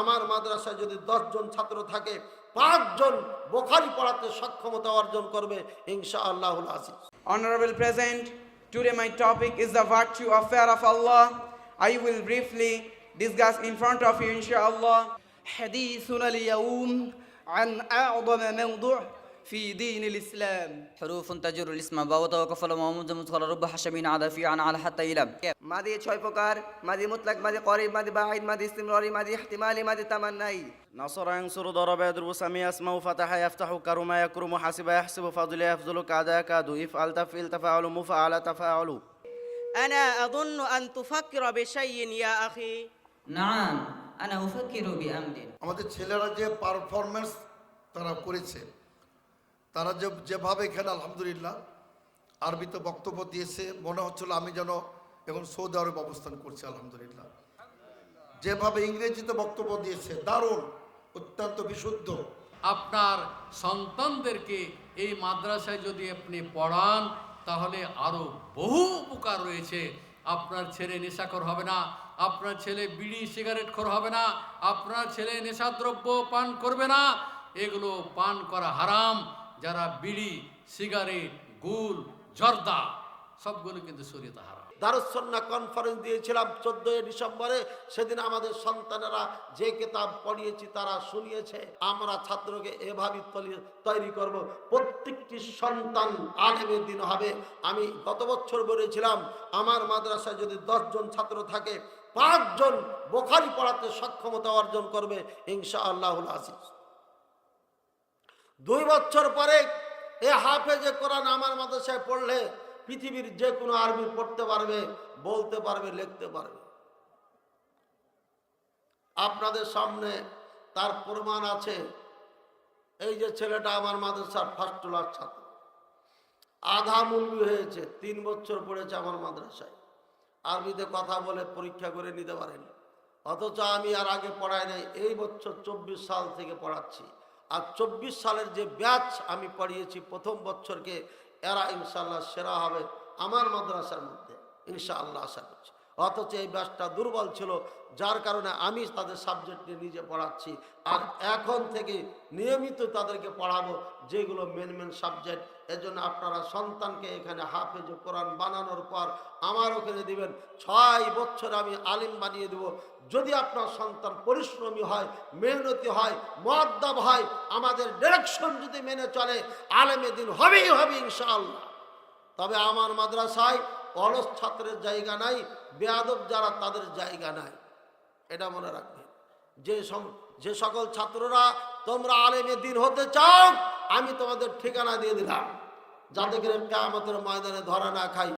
আমার মাদ্রাসায় যদি দশজন ছাত্র থাকে পাঁচজন বোখারি পড়াতে সক্ষমতা অর্জন করবে ইনশা আল্লাহুল আসিস Honorable President, today my topic is the virtue of fear of Allah. I will briefly discuss in front of you, inshallah. حديثنا اليوم عن أعظم موضوع في دين الإسلام حروف تجر الاسم باوتا وكفل ومومد مدخل رب حشمين عدا في عن على حتى إلى মাদি ছয় প্রকার মাদি মুতলাক মাদি করিব মাদি বাঈদ মাদি ইস্তিমরারি মাদি ইহতিমালি মাদি তামান্নাই نصر ينصر ضرب يضرب سمي اسمه فتح يفتح كرم يكرم حسب يحسب فضل يفضل كاد يكاد افعل تفعل تفاعل مفعل تفاعل أنا أظن أن تفكر بشيء يا أخي نعم أنا أفكر بأمر আমাদের ছেলেরা যে পারফরমেন্স তারা করেছে তারা যে যেভাবে এখানে, আলহামদুলিল্লাহ, আরবিতে বক্তব্য দিয়েছে, মনে হচ্ছিল আমি যেন এখন সৌদি আরব অবস্থান করছি, আলহামদুলিল্লাহ। যেভাবে ইংরেজিতে বক্তব্য দিয়েছে, দারুণ, অত্যন্ত বিশুদ্ধ। আপনার সন্তানদেরকে এই মাদ্রাসায় যদি আপনি পড়ান, তাহলে আরও বহু উপকার রয়েছে। আপনার ছেলে নেশাখর হবে না, আপনার ছেলে বিড়ি, সিগারেট খোর হবে না, আপনার ছেলে নেশাদ্রব্য পান করবে না, এগুলো পান করা হারাম। যারা বিড়ি, সিগারেট গুল জর্দা, সবগুলো কিন্তু শরীয়তে হারাম। দারুসন্না কনফারেন্স দিয়েছিলাম চোদ্দই ডিসেম্বরে। সেদিন আমাদের সন্তানেরা যে কিতাব পড়িয়েছি, তারা শুনিয়েছে। আমরা ছাত্রকে এভাবে তৈরি করব। প্রত্যেকটি সন্তান আলেমের দিন হবে। আমি গত বছর বলেছিলাম, আমার মাদ্রাসায় যদি দশজন ছাত্র থাকে, পাঁচজন বোখারি পড়াতে সক্ষমতা অর্জন করবে ইনশা আল্লাহুল আসিস দুই বছর পরে এ হাফেজে কোরআন আমার মাদ্রাসায় পড়লে পৃথিবীর যে কোনো আরবি পড়তে পারবে, বলতে পারবে, লিখতে পারবে। আপনাদের সামনে তার প্রমাণ আছে। এই যে ছেলেটা আমার মাদ্রাসার ফার্স্ট ক্লাস ছাত্র। আধা মুলবি হয়েছে, তিন বছর পড়েছে আমার মাদ্রাসায়। আরবিতে কথা বলে পরীক্ষা করে নিতে পারেনি। অথচ আমি আর আগে পড়াই নাই, এই বছর চব্বিশ সাল থেকে পড়াচ্ছি। আর চব্বিশ সালের যে ব্যাচ আমি পড়িয়েছি প্রথম বছরকে এরা ইনশাল্লাহ সেরা হবে আমার মাদ্রাসার মধ্যে, ইনশাআল্লাহ আশা করছি। অথচ এই ব্যাসটা দুর্বল ছিল, যার কারণে আমি তাদের সাবজেক্ট নিয়ে নিজে পড়াচ্ছি। আর এখন থেকে নিয়মিত তাদেরকে পড়াবো, যেগুলো মেন মেন সাবজেক্ট এজন্য আপনারা সন্তানকে এখানে হাফেজ কোরআন বানানোর পর আমার ওখানে দিবেন, ছয় বছর আমি আলিম বানিয়ে দেব। যদি আপনার সন্তান পরিশ্রমী হয়, মেহনতি হয়, মদ্দাব হয়, আমাদের ডিরেকশন যদি মেনে চলে, আলেমে দিন হবেই হবে ইনশাআল্লাহ। তবে আমার মাদ্রাসায় অলস ছাত্রের জায়গা নাই, বেয়াদব যারা তাদের জায়গা নাই। এটা মনে রাখবে যে যে সকল ছাত্ররা তোমরা আলেমে দিন হতে চাও, আমি তোমাদের ঠিকানা দিয়ে দিলাম। যাতে কেয়ামতের ময়দানে ধরা না খাই